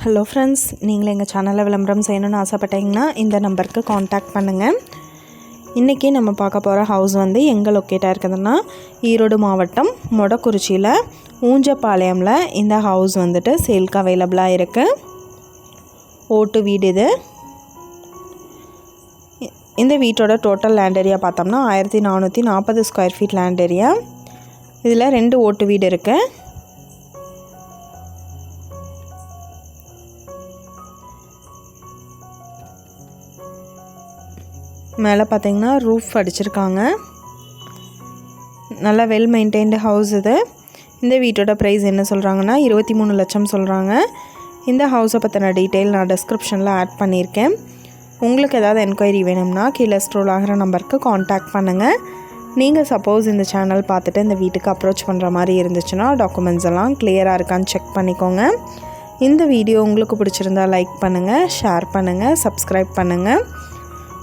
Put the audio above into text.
Hello friends நீங்கள் எங்கள் சேனலில் விளம்பரம் செய்யணும்னு ஆசைப்பட்டீங்கன்னா இந்த நம்பருக்கு காண்டாக்ட் பண்ணுங்கள் இன்றைக்கி நம்ம பார்க்க போகிற ஹவுஸ் வந்து எங்கே லொக்கேட்டாக இருக்குதுன்னா ஈரோடு மாவட்டம் மொடக்குறிச்சியில் ஊஞ்சப்பாளையமில் இந்த ஹவுஸ் வந்துட்டு சேல்க்கு அவைலபிளாக இருக்குது ஓட்டு வீடு இது. இந்த வீட்டோட டோட்டல் லேண்ட் ஏரியா பார்த்தோம்னா ஆயிரத்தி நானூற்றி நாற்பது ஸ்கொயர் ஃபீட் லேண்ட் ஏரியா இதில் ரெண்டு ஓட்டு வீடு இருக்குது மேலே பார்த்தீங்கன்னா ரூஃப் அடிச்சிருக்காங்க. நல்லா வெல் மெயின்டைன்டு ஹவுஸ் இது. இந்த வீட்டோட ப்ரைஸ் என்ன சொல்கிறாங்கன்னா இருபத்தி மூணு லட்சம் சொல்கிறாங்க இந்த ஹவுஸை பற்றின டீட்டெயில் நான் டிஸ்கிரிப்ஷனில் ஆட் பண்ணியிருக்கேன். உங்களுக்கு ஏதாவது என்கொயரி வேணும்னா கீழே ஸ்ட்ரோல் ஆகிற நம்பருக்கு காண்டாக்ட் பண்ணுங்கள் நீங்கள் சப்போஸ் இந்த சேனல் பார்த்துட்டு இந்த வீட்டுக்கு அப்ரோச் பண்ணுற மாதிரி இருந்துச்சுன்னா டாக்குமெண்ட்ஸ் எல்லாம் கிளியராக இருக்கான்னு செக் பண்ணிக்கோங்க. இந்த வீடியோ உங்களுக்கு பிடிச்சிருந்தா லைக் பண்ணுங்கள் ஷேர் பண்ணுங்கள் சப்ஸ்கிரைப் பண்ணுங்கள்